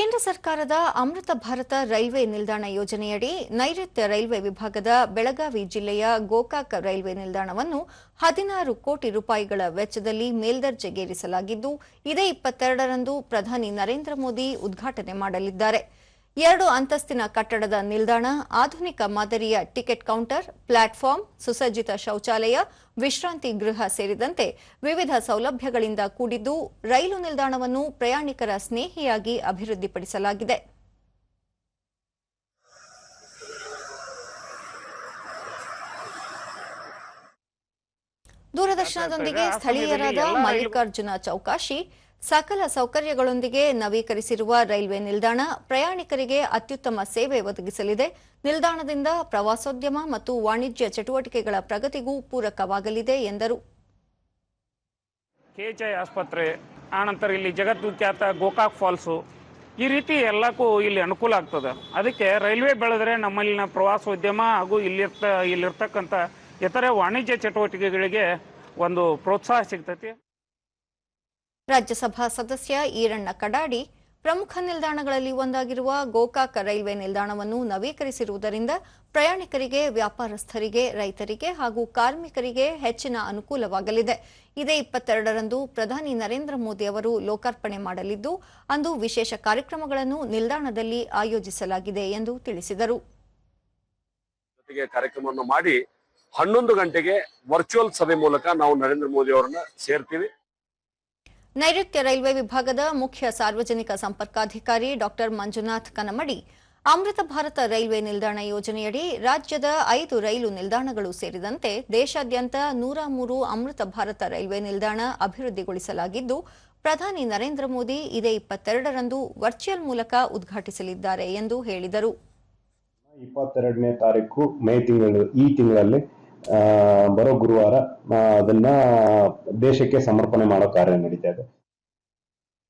ಕೇಂದ್ರ ಸರ್ಕಾರದ ಅಮೃತ ಭಾರತ ರೈಲ್ವೆ ನಿಲ್ದಾಣ ಯೋಜನೆಯಡಿ ನೈಋತ್ಯ ರೈಲ್ವೆ ವಿಭಾಗದ ಬೆಳಗಾವಿ ಜಿಲ್ಲೆಯ ಗೋಕಾಕ್ ರೈಲ್ವೆ ನಿಲ್ದಾಣವನ್ನು ಹದಿನಾರು ಕೋಟಿ ರೂಪಾಯಿಗಳ ವೆಚ್ಚದಲ್ಲಿ ಮೇಲ್ದರ್ಜೆಗೇರಿಸಲಾಗಿದ್ದು, ಇದೇ ಇಪ್ಪತ್ತೆರಡರಂದು ಪ್ರಧಾನಿ ನರೇಂದ್ರ ಮೋದಿ ಉದ್ಘಾಟನೆ ಮಾಡಲಿದ್ದಾರೆ. ಎರಡು ಅಂತಸ್ತಿನ ಕಟ್ಟಡದ ನಿಲ್ದಾಣ ಆಧುನಿಕ ಮಾದರಿಯ ಟಿಕೆಟ್ ಕೌಂಟರ್ ಪ್ಲಾಟ್ಫಾರ್ಮ್ ಸುಸಜ್ಜಿತ ಶೌಚಾಲಯ ವಿಶ್ರಾಂತಿ ಗೃಹ ಸೇರಿದಂತೆ ವಿವಿಧ ಸೌಲಭ್ಯಗಳಿಂದ ಕೂಡಿದ್ದು ರೈಲು ನಿಲ್ದಾಣವನ್ನು ಪ್ರಯಾಣಿಕರ ಸ್ನೇಹಿಯಾಗಿ ಅಭಿವೃದ್ಧಿಪಡಿಸಲಾಗಿದೆ. ದೂರದರ್ಶನದೊಂದಿಗೆ ಸ್ಥಳೀಯರಾದ ಮಲ್ಲಿಕಾರ್ಜುನ ಚೌಕಾಶಿ ಸಕಲ ಸೌಕರ್ಯಗಳೊಂದಿಗೆ ನವೀಕರಿಸಿರುವ ರೈಲ್ವೆ ನಿಲ್ದಾಣ ಪ್ರಯಾಣಿಕರಿಗೆ ಅತ್ಯುತ್ತಮ ಸೇವೆ ಒದಗಿಸಲಿದೆ. ನಿಲ್ದಾಣದಿಂದ ಪ್ರವಾಸೋದ್ಯಮ ಮತ್ತು ವಾಣಿಜ್ಯ ಚಟುವಟಿಕೆಗಳ ಪ್ರಗತಿಗೂ ಪೂರಕವಾಗಲಿದೆ ಎಂದರು. ಕೆಎಚ್ಐ ಆಸ್ಪತ್ರೆ, ಆನಂತರ ಇಲ್ಲಿ ಜಗದ್ವಿಖ್ಯಾತ ಗೋಕಾಕ್ ಫಾಲ್ಸು. ಈ ರೀತಿ ಎಲ್ಲಕ್ಕೂ ಇಲ್ಲಿ ಅನುಕೂಲ ಆಗ್ತದೆ. ಅದಕ್ಕೆ ರೈಲ್ವೆ ಬೆಳೆದ್ರೆ ನಮ್ಮಲ್ಲಿನ ಪ್ರವಾಸೋದ್ಯಮ ಹಾಗೂ ಇಲ್ಲಿರ್ತ, ಇಲ್ಲಿರ್ತಕ್ಕಂಥ ಇತರೆ ವಾಣಿಜ್ಯ ಚಟುವಟಿಕೆಗಳಿಗೆ ಒಂದು ಪ್ರೋತ್ಸಾಹ ಸಿಗ್ತೈತಿ. ರಾಜ್ಯಸಭಾ ಸದಸ್ಯ ಈರಣ್ಣ ಕಡಾಡಿ ಪ್ರಮುಖ ನಿಲ್ದಾಣಗಳಲ್ಲಿ ಒಂದಾಗಿರುವ ಗೋಕಾಕ್ ರೈಲ್ವೆ ನಿಲ್ದಾಣವನ್ನು ನವೀಕರಿಸಿರುವುದರಿಂದ ಪ್ರಯಾಣಿಕರಿಗೆ, ವ್ಯಾಪಾರಸ್ಥರಿಗೆ, ರೈತರಿಗೆ ಹಾಗೂ ಕಾರ್ಮಿಕರಿಗೆ ಹೆಚ್ಚಿನ ಅನುಕೂಲವಾಗಲಿದೆ. ಇದೇ ಇಪ್ಪತ್ತೆರಡರಂದು ಪ್ರಧಾನಿ ನರೇಂದ್ರ ಮೋದಿ ಅವರು ಲೋಕಾರ್ಪಣೆ ಮಾಡಲಿದ್ದು, ಅಂದು ವಿಶೇಷ ಕಾರ್ಯಕ್ರಮಗಳನ್ನು ನಿಲ್ದಾಣದಲ್ಲಿ ಆಯೋಜಿಸಲಾಗಿದೆ ಎಂದು ತಿಳಿಸಿದರು. ಕಾರ್ಯಕ್ರಮವನ್ನು ಮಾಡಿ ಹನ್ನೊಂದು ಗಂಟೆಗೆ ವರ್ಚುವಲ್ ಸಭೆ ಮೂಲಕ ನಾವು ನರೇಂದ್ರ ಮೋದಿ ಅವರನ್ನ ಸೇರ್ತೀವಿ. ನೈಋತ್ಯ ರೈಲ್ವೆ ವಿಭಾಗದ ಮುಖ್ಯ ಸಾರ್ವಜನಿಕ ಸಂಪರ್ಕಾಧಿಕಾರಿ ಡಾಕ್ಟರ್ ಮಂಜುನಾಥ್ ಕನಮಡಿ, ಅಮೃತ ಭಾರತ ರೈಲ್ವೆ ನಿಲ್ದಾಣ ಯೋಜನೆಯಡಿ ರಾಜ್ಯದ ಐದು ರೈಲು ನಿಲ್ದಾಣಗಳು ಸೇರಿದಂತೆ ದೇಶಾದ್ಯಂತ ನೂರ ಮೂರು ಅಮೃತ ಭಾರತ ರೈಲ್ವೆ ನಿಲ್ದಾಣ ಅಭಿವೃದ್ಧಿಗೊಳಿಸಲಾಗಿದ್ದು, ಪ್ರಧಾನಿ ನರೇಂದ್ರ ಮೋದಿ ಇದೇ ಇಪ್ಪತ್ತೆರಡರಂದು ವರ್ಚುವಲ್ ಮೂಲಕ ಉದ್ಘಾಟಿಸಲಿದ್ದಾರೆ ಎಂದು ಹೇಳಿದರು. ಇಪ್ಪತ್ತೆರಡನೇ ತಾರೀಕು ಮೇ ತಿಂಗಳು, ಈ ತಿಂಗಳಲ್ಲಿ ಬರೋ ಗುರುವಾರ ಅದನ್ನ ದೇಶಕ್ಕೆ ಸಮರ್ಪಣೆ ಮಾಡೋ ಕಾರ್ಯ ನಡೀತಾ ಇದೆ.